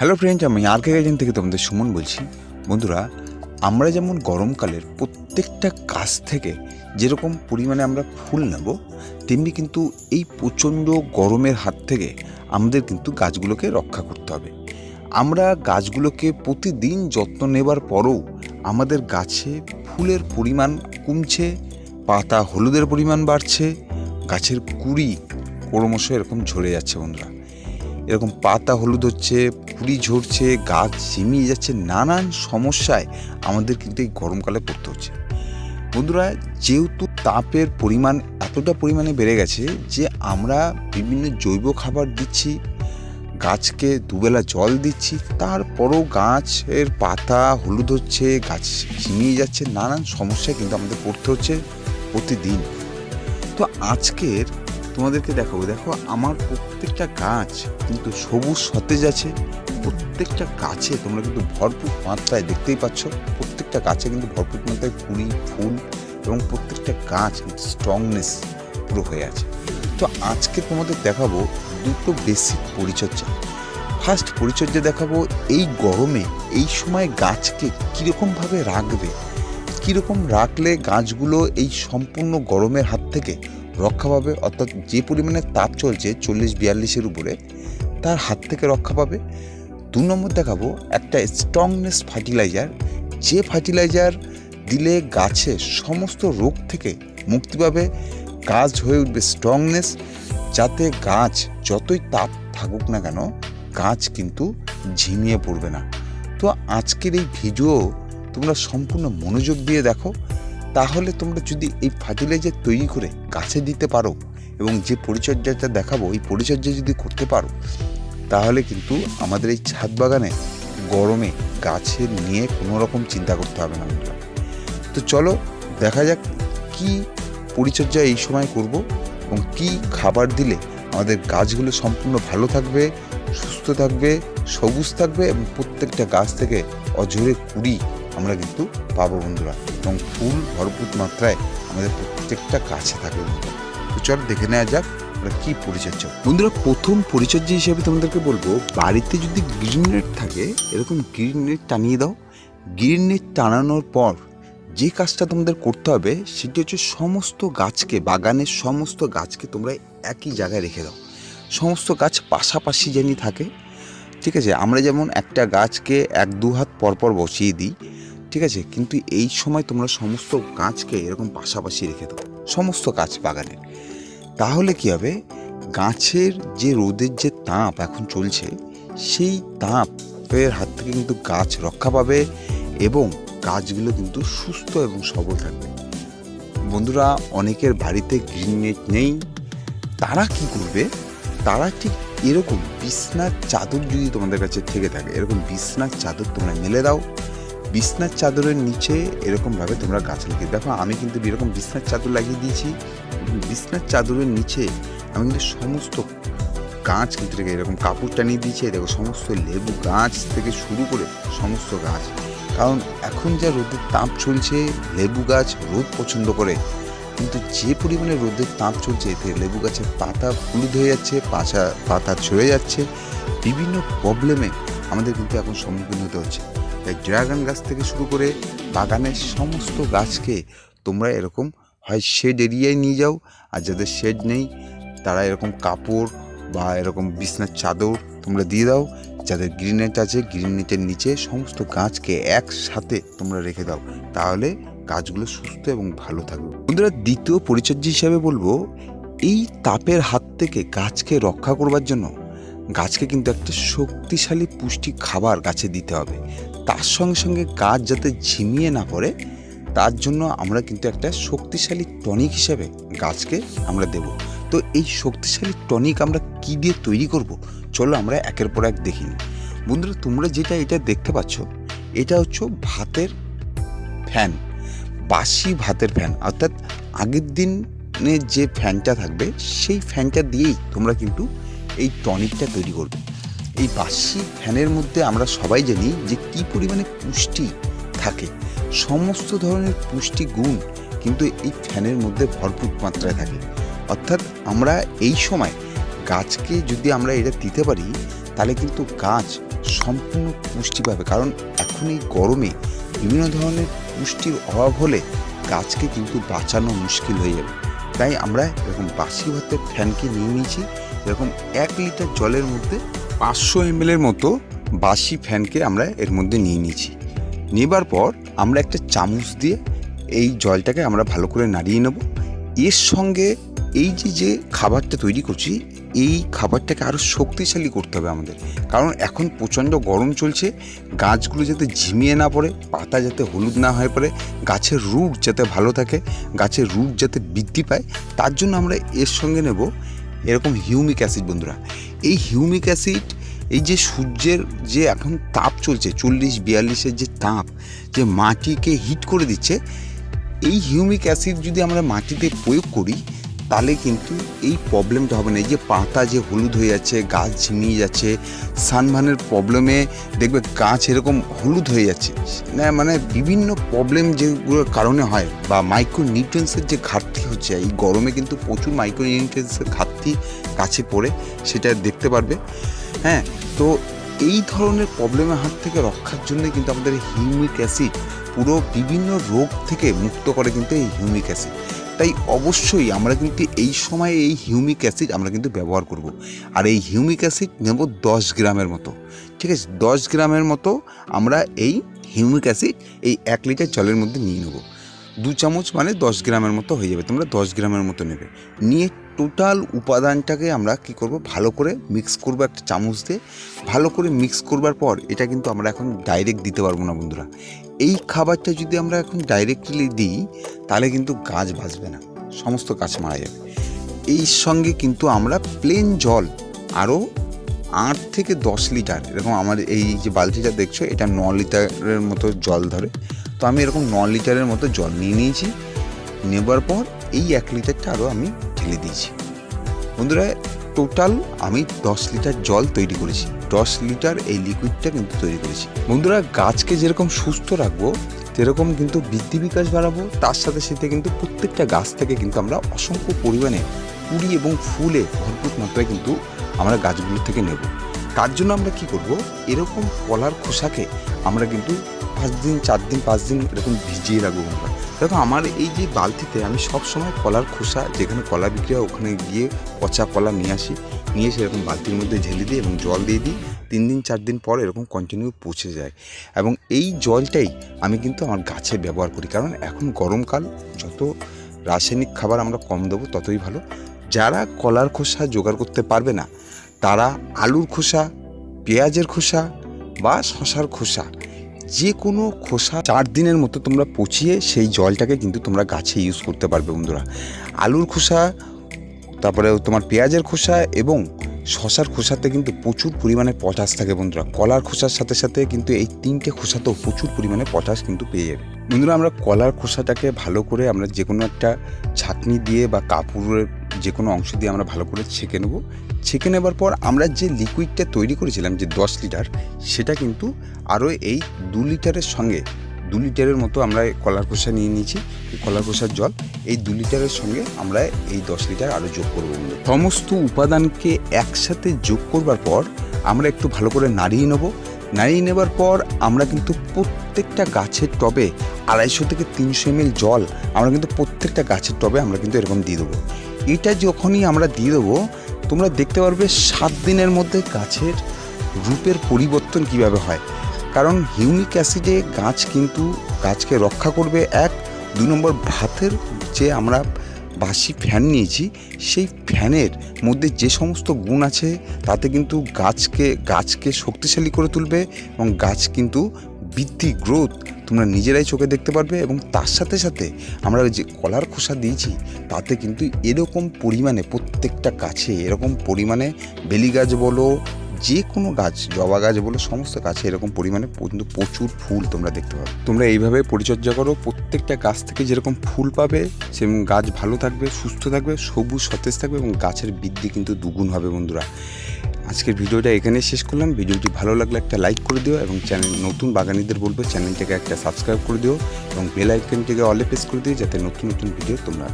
Hello friends, আমি আর কে garden থেকে তোমাদের সুমন বলছি। বন্ধুরা, আমরা যেমন গরমকালের প্রত্যেকটা গাছ থেকে যেরকম পরিমাণে আমরা ফুল নেব, তেমনি কিন্তু এই প্রচণ্ড গরমের হাত থেকে আমাদের কিন্তু গাছগুলোকে রক্ষা করতে হবে। আমরা গাছগুলোকে প্রতিদিন যত্ন নেবার পরও আমাদের গাছে ফুলের পরিমাণ কমছে, পাতা হলুদের পরিমাণ বাড়ছে, গাছের কুড়ি ক্রমশ এরকম ঝরে যাচ্ছে বন্ধুরা। এরকম পাতা হলুদ হচ্ছে কুড়ি ঝরছে, গাছ ঝিমিয়ে যাচ্ছে, নানান সমস্যায় আমাদের কিন্তু এই গরমকালে পড়তে হচ্ছে। বন্ধুরা, যেহেতু তাপের পরিমাণ এতটা পরিমাণে বেড়ে গেছে যে আমরা বিভিন্ন জৈব খাবার দিচ্ছি, গাছকে দুবেলা জল দিচ্ছি, তারপরও গাছের পাতা হলুদ হচ্ছে, গাছ ঝিমিয়ে যাচ্ছে, নানান সমস্যায় কিন্তু আমাদের পড়তে হচ্ছে প্রতিদিন। তো আজকের তোমাদেরকে দেখাবো। দেখো, আমার প্রত্যেকটা গাছ কিন্তু সবুজ সতেজ আছে, প্রত্যেকটা গাছে তোমরা কিন্তু ভরপুর মাত্রায় দেখতেই পাচ্ছ, প্রত্যেকটা গাছে কিন্তু ভরপুর মাত্রায় কুড়ি, ফুল এবং প্রত্যেকটা গাছ কিন্তু স্ট্রংনেস পুরো হয়ে আছে। তো আজকে তোমাদের দেখাবো দুটো বেসিক পরিচর্যা। ফার্স্ট পরিচর্যা দেখাবো এই গরমে, এই সময় গাছকে কীরকমভাবে রাখবে? কীরকম রাখলে গাছগুলো এই সম্পূর্ণ গরমের হাত থেকে রক্ষা পাবে, অর্থাৎ যে পরিমাণে তাপ চলছে চল্লিশ বিয়াল্লিশের উপরে, তার হাত থেকে রক্ষা পাবে। দু নম্বর দেখাবো একটা স্ট্রংনেস ফার্টিলাইজার যে ফার্টিলাইজার দিলে গাছে সমস্ত রোগ থেকে মুক্তি পাবে, গাছ হয়ে উঠবে স্ট্রংনেস যাতে গাছ যতই তাপ থাকুক না কেন, গাছ কিন্তু ঝিমিয়ে পড়বে না। তো আজকের এই ভিডিও তোমরা সম্পূর্ণ মনোযোগ দিয়ে দেখো। তাহলে তোমরা যদি এই ফার্টিলাইজার তৈরি করে গাছে দিতে পারো এবং যে পরিচর্যাটা দেখাবো, এই পরিচর্যা যদি করতে পারো, তাহলে কিন্তু আমাদের এই ছাদ বাগানে গরমে গাছের নিয়ে কোনো রকম চিন্তা করতে হবে না তো চলো দেখা যাক কি পরিচর্যা এই সময় করব এবং কি খাবার দিলে আমাদের গাছগুলো সম্পূর্ণ ভালো থাকবে, সুস্থ থাকবে, সবুজ থাকবে এবং প্রত্যেকটা গাছ থেকে অঝরে কুড়ি আমরা কিন্তু পাবো বন্ধুরা। এবং ফুল ভরপুর মাত্রায় আমাদের প্রত্যেকটা গাছে থাকে বন্ধুরা। তো চল দেখে নেওয়া যাক আমরা কি পরিচর্যা বন্ধুরা, প্রথম পরিচর্যা হিসেবে তোমাদেরকে বলব, বাড়িতে যদি গ্রিন নেট থাকে, এরকম গ্রিন নেট টানিয়ে দাও। গ্রিন নেট টানানোর পর যে কাজটা তোমাদের করতে হবে, সেটি হচ্ছে সমস্ত গাছকে, বাগানের সমস্ত গাছকে তোমরা একই জায়গায় রেখে দাও। সমস্ত গাছ পাশাপাশি যেন থাকে, ঠিক আছে? আমরা যেমন একটা গাছকে এক দু হাত পরপর বসিয়ে দিই ঠিক আছে? কিন্তু এই সময় তোমরা সমস্ত গাছকে এরকম পাশাপাশি রেখে দাও। সমস্ত গাছ বাগানে। তাহলে কি হবে? গাছের যে রোদের যে তাপ এখন চলছে, সেই তাপের হাত থেকে কিন্তু গাছ রক্ষা পাবে এবং গাছগুলো কিন্তু সুস্থ এবং সবল থাকবে। বন্ধুরা, অনেকের বাড়িতে গ্রিন নেট নেই। তারা কি করবে? তারা ঠিক এরকম বিছনার চাদর যদি তোমাদের কাছে থেকে থাকে, এরকম বিছনার চাদর তোমরা মেলে দাও। বিছনার চাদরের নিচে এরকমভাবে তোমরা গাছ লাগিয়ে, দেখো আমি কিন্তু এরকম বিছনার চাদর লাগিয়ে দিয়েছি বিছনার চাদরের নিচে আমি কিন্তু সমস্ত গাছ কিন্তু এরকম কাপড় টানিয়ে দিয়েছি দেখো সমস্ত লেবু গাছ থেকে শুরু করে সমস্ত গাছ। কারণ এখন যা রোদের তাপ চলছে, লেবু গাছ রোদ পছন্দ করে, কিন্তু যে পরিমাণে রোদের তাপ চলছে, এতে লেবু গাছের পাতা হলুদ হয়ে যাচ্ছে পাশা পাতা ঝরে যাচ্ছে, বিভিন্ন প্রবলেমে আমাদের কিন্তু এখন সম্মুখীন হতে হচ্ছে। তাই ড্রাগন গাছ থেকে শুরু করে বাগানের সমস্ত গাছকে তোমরা এরকম হয় শেড এরিয়ায় নিয়ে যাও। আর যাদের শেড নেই, তারা এরকম কাপড় বা এরকম বিছনার চাদর তোমরা দিয়ে দাও। যাদের গ্রিন নেট আছে গ্রিন নেটের নিচে সমস্ত গাছকে একসাথে তোমরা রেখে দাও। তাহলে গাছগুলো সুস্থ এবং ভালো থাকবে। বন্ধুরা, দ্বিতীয় পরিচর্যা হিসাবে বলব, এই তাপের হাত থেকে গাছকে রক্ষা করবার জন্য গাছকে কিন্তু একটা শক্তিশালী পুষ্টি খাবার গাছে দিতে হবে। তার সঙ্গে সঙ্গে গাছ যাতে ঝিমিয়ে না পড়ে, তার জন্য আমরা কিন্তু একটা শক্তিশালী টনিক হিসেবে গাছকে আমরা দেব। তো এই শক্তিশালী টনিক আমরা কি দিয়ে তৈরি করব? চলো আমরা একের পর এক দেখিনি বন্ধুরা, তোমরা যেটা এটা দেখতে পাচ্ছ, এটা হচ্ছে ভাতের ফ্যান, বাসি ভাতের ফ্যান। অর্থাৎ আগের দিনে যে ফ্যানটা থাকবে, সেই ফ্যানটা দিয়েই তোমরা কিন্তু এই টনিকটা তৈরি করবে। এই বাসি ফ্যানের মধ্যে আমরা সবাই জানি যে কি পরিমাণে পুষ্টি থাকে। সমস্ত ধরনের পুষ্টি গুণ কিন্তু এই ফ্যানের মধ্যে ভরপুর মাত্রায় থাকে। অর্থাৎ আমরা এই সময় গাছকে যদি আমরা এটা দিতে পারি, তাহলে কিন্তু গাছ সম্পূর্ণ পুষ্টি পাবে। কারণ এখন এই গরমে বিভিন্ন ধরনের পুষ্টির অভাব হলে গাছকে কিন্তু বাঁচানো মুশকিল হয়ে যাবে। তাই আমরা এরকম বাসি ভাতের ফ্যানকে নিয়ে নিয়েছি। এরকম এক লিটার জলের মধ্যে পাঁচশো এমএলের মতো বাসি ফ্যানকে আমরা এর মধ্যে নিয়ে নিয়েছি। নেবার পর আমরা একটা চামচ দিয়ে এই জলটাকে আমরা ভালো করে নাড়িয়ে নেব। এর সঙ্গে এই যে যে খাবারটা তৈরি করছি, এই খাবারটাকে আরও শক্তিশালী করতে হবে আমাদের। কারণ এখন প্রচণ্ড গরম চলছে, গাছগুলো যাতে ঝিমিয়ে না পড়ে, পাতা যাতে হলুদ না হয়ে পড়ে, গাছের রুট যাতে ভালো থাকে, গাছের রুট যাতে বৃদ্ধি পায়, তার জন্য আমরা এর সঙ্গে নেব এরকম হিউমিক অ্যাসিড, বন্ধুরা। এই হিউমিক অ্যাসিড, এই যে সূর্যের যে এখন তাপ চলছে, চল্লিশ, বিয়াল্লিশের যে তাপ যে মাটিকে হিট করে দিচ্ছে, এই হিউমিক অ্যাসিড যদি আমরা মাটিতে প্রয়োগ করি তাহলে কিন্তু এই প্রবলেমটা হবে না। এই যে পাতা যে হলুদ হয়ে যাচ্ছে, গাছ ঝিমিয়ে যাচ্ছে, সানভানের প্রবলেমে দেখবে গাছ এরকম হলুদ হয়ে যাচ্ছে। না মানে বিভিন্ন প্রবলেম যেগুলোর কারণে হয় বা মাইক্রো নিউট্রেন্সের যে ঘাটতি হচ্ছে, এই গরমে কিন্তু প্রচুর মাইক্রো নিউট্রেন্সের ঘাটতি গাছে পড়ে, সেটা দেখতে পারবে। হ্যাঁ তো এই ধরনের প্রবলেমের হাত থেকে রক্ষার জন্য কিন্তু আমাদের হিউমিক অ্যাসিড পুরো বিভিন্ন রোগ থেকে মুক্ত করে কিন্তু এই হিউমিক অ্যাসিড। তাই অবশ্যই আমরা কিন্তু এই সময়ে এই হিউমিক অ্যাসিড আমরা কিন্তু ব্যবহার করব। আর এই হিউমিক অ্যাসিড নেব দশ গ্রামের মতো। ঠিক আছে? দশ গ্রামের মতো আমরা এই হিউমিক অ্যাসিড এই এক লিটার জলের মধ্যে নিয়ে নেব। দু চামচ মানে দশ গ্রামের মতো হয়ে যাবে। তোমরা দশ গ্রামের মতো নেবে। নিয়ে টোটাল উপাদানটাকে আমরা কি করব? ভালো করে মিক্স করব একটা চামচ দিয়ে। ভালো করে মিক্স করবার পর এটা কিন্তু আমরা এখন ডাইরেক্ট দিতে পারব না বন্ধুরা। এই খাবারটা যদি আমরা এখন ডাইরেক্টলি দিই, তাহলে কিন্তু গাছ বাঁচবে না, সমস্ত গাছ মারা যাবে। এই সঙ্গে কিন্তু আমরা প্লেন জল, আরও আট থেকে দশ লিটার, এরকম আমার এই যে বালতিটা দেখছ, এটা ন লিটারের মতো জল ধরে। তো আমি এরকম ন লিটারের মতো জল নিয়ে নিয়েছি, নেবার পর এই এক লিটারটা আরও আমি ঢেলে দিয়েছি। বন্ধুরা টোটাল আমি দশ লিটার জল তৈরি করেছি। দশ লিটার এই লিকুইডটা কিন্তু তৈরি করেছি। বন্ধুরা, গাছকে যেরকম সুস্থ রাখব যেরকম কিন্তু বৃদ্ধি বিকাশ বাড়াবো, তার সাথে সাথে কিন্তু প্রত্যেকটা গাছ থেকে কিন্তু আমরা অসংখ্য পরিমাণে কুড়ি এবং ফুলে ভরপুর মাত্রায় কিন্তু আমরা গাছগুলো থেকে নেব। তার জন্য আমরা কি করব, এরকম কলার খোসাকে আমরা কিন্তু পাঁচ দিন, চার দিন, পাঁচ দিন এরকম ভিজিয়ে রাখব বন্ধুরা। দেখো, আমার এই যে বালতিতে আমি সব সময় কলার খোসা, যেখানে কলা বিক্রি হয় ওখানে গিয়ে পচা কলা নিয়ে আসি। নিয়ে এসে এরকম বালতির মধ্যে ঢেলে দিই এবং জল দিয়ে দিই। তিন দিন, চার দিন পর এরকম কন্টিনিউ পচে যায়। এবং এই জলটাই আমি কিন্তু আমার গাছে ব্যবহার করি। কারণ এখন গরমকাল, যত রাসায়নিক খাবার আমরা কম দেবো, ততই ভালো। যারা কলার খোসা জোগাড় করতে পারবে না, তারা আলুর খোসা, পেঁয়াজের খোসা বা শশার খোসা, যে কোনো খোসা চার দিনের মতো তোমরা পচিয়ে সেই জলটাকে কিন্তু তোমরা গাছে ইউজ করতে পারবে বন্ধুরা। আলুর খোসা তারপরে তোমার পেঁয়াজের খোসা এবং শশার খোসাতে কিন্তু প্রচুর পরিমাণে পটাশ থাকে বন্ধুরা। কলার খোসার সাথে সাথে কিন্তু এই তিনটে খোসাতেও প্রচুর পরিমাণে পটাশ কিন্তু পেয়ে যাবে। বন্ধুরা, আমরা কলার খোসাটাকে ভালো করে আমরা যে কোনো একটা ছাঁকনি দিয়ে বা কাপড়ের যে কোনো অংশ দিয়ে আমরা ভালো করে ছেঁকে নেব। ছেঁকে নেবার পর আমরা যে লিকুইডটা তৈরি করেছিলাম, যে দশ লিটার সেটা কিন্তু আরও এই দু লিটারের সঙ্গে দু লিটারের মতো আমরা কলার খোসা নিয়ে নিয়েছি কলার খোসার জল। এই দু লিটারের সঙ্গে আমরা এই দশ লিটার আরও যোগ করব সমস্ত উপাদানকে একসাথে যোগ করবার পর আমরা একটু ভালো করে নাড়িয়ে নেব। নাড়িয়ে নেবার পর আমরা কিন্তু প্রত্যেকটা গাছের টবে আড়াইশো থেকে তিনশো এমএল জল আমরা কিন্তু প্রত্যেকটা গাছের টবে আমরা কিন্তু এরকম দিয়ে দেবো। এটা যখনই আমরা দিয়ে দেবো, তোমরা দেখতে পারবে সাত দিনের মধ্যে গাছের রূপের পরিবর্তন কীভাবে হয়। কারণ হিউমিক অ্যাসিডে গাছ কিন্তু গাছকে রক্ষা করবে এক। দু নম্বর ভাতের যে আমরা বাসি ফ্যান নিয়েছি, সেই ফ্যানের মধ্যে যে সমস্ত গুণ আছে, তাতে কিন্তু গাছকে গাছকে শক্তিশালী করে তুলবে এবং গাছ কিন্তু বৃদ্ধি গ্রোথ তোমরা নিজেরাই চোখে দেখতে পারবে এবং তার সাথে সাথে আমরা যে কলার খোসা দিয়েছি, তাতে কিন্তু এরকম পরিমাণে প্রত্যেকটা গাছে এরকম পরিমাণে বেলি গাছ বলো যে কোনো গাছ, জবা গাছ বলে, সমস্ত গাছে এরকম পরিমাণে কিন্তু প্রচুর ফুল তোমরা দেখতে পাবে। তোমরা এইভাবে পরিচর্যা করো, প্রত্যেকটা গাছ থেকে যেরকম ফুল পাবে, সেরকম গাছ ভালো থাকবে, সুস্থ থাকবে, সবুজ, সতেজ থাকবে এবং গাছের বৃদ্ধি কিন্তু দুগুণ হবে বন্ধুরা। আজকের ভিডিওটা এখানে শেষ করলাম। ভিডিওটি ভালো লাগলে একটা লাইক করে দিও এবং চ্যানেল নতুন বাগানিদের বলব, চ্যানেলটাকে একটা সাবস্ক্রাইব করে দিও এবং বেল আইকনটিকে অলে প্রেস করে দিও যাতে নতুন নতুন ভিডিও তোমরা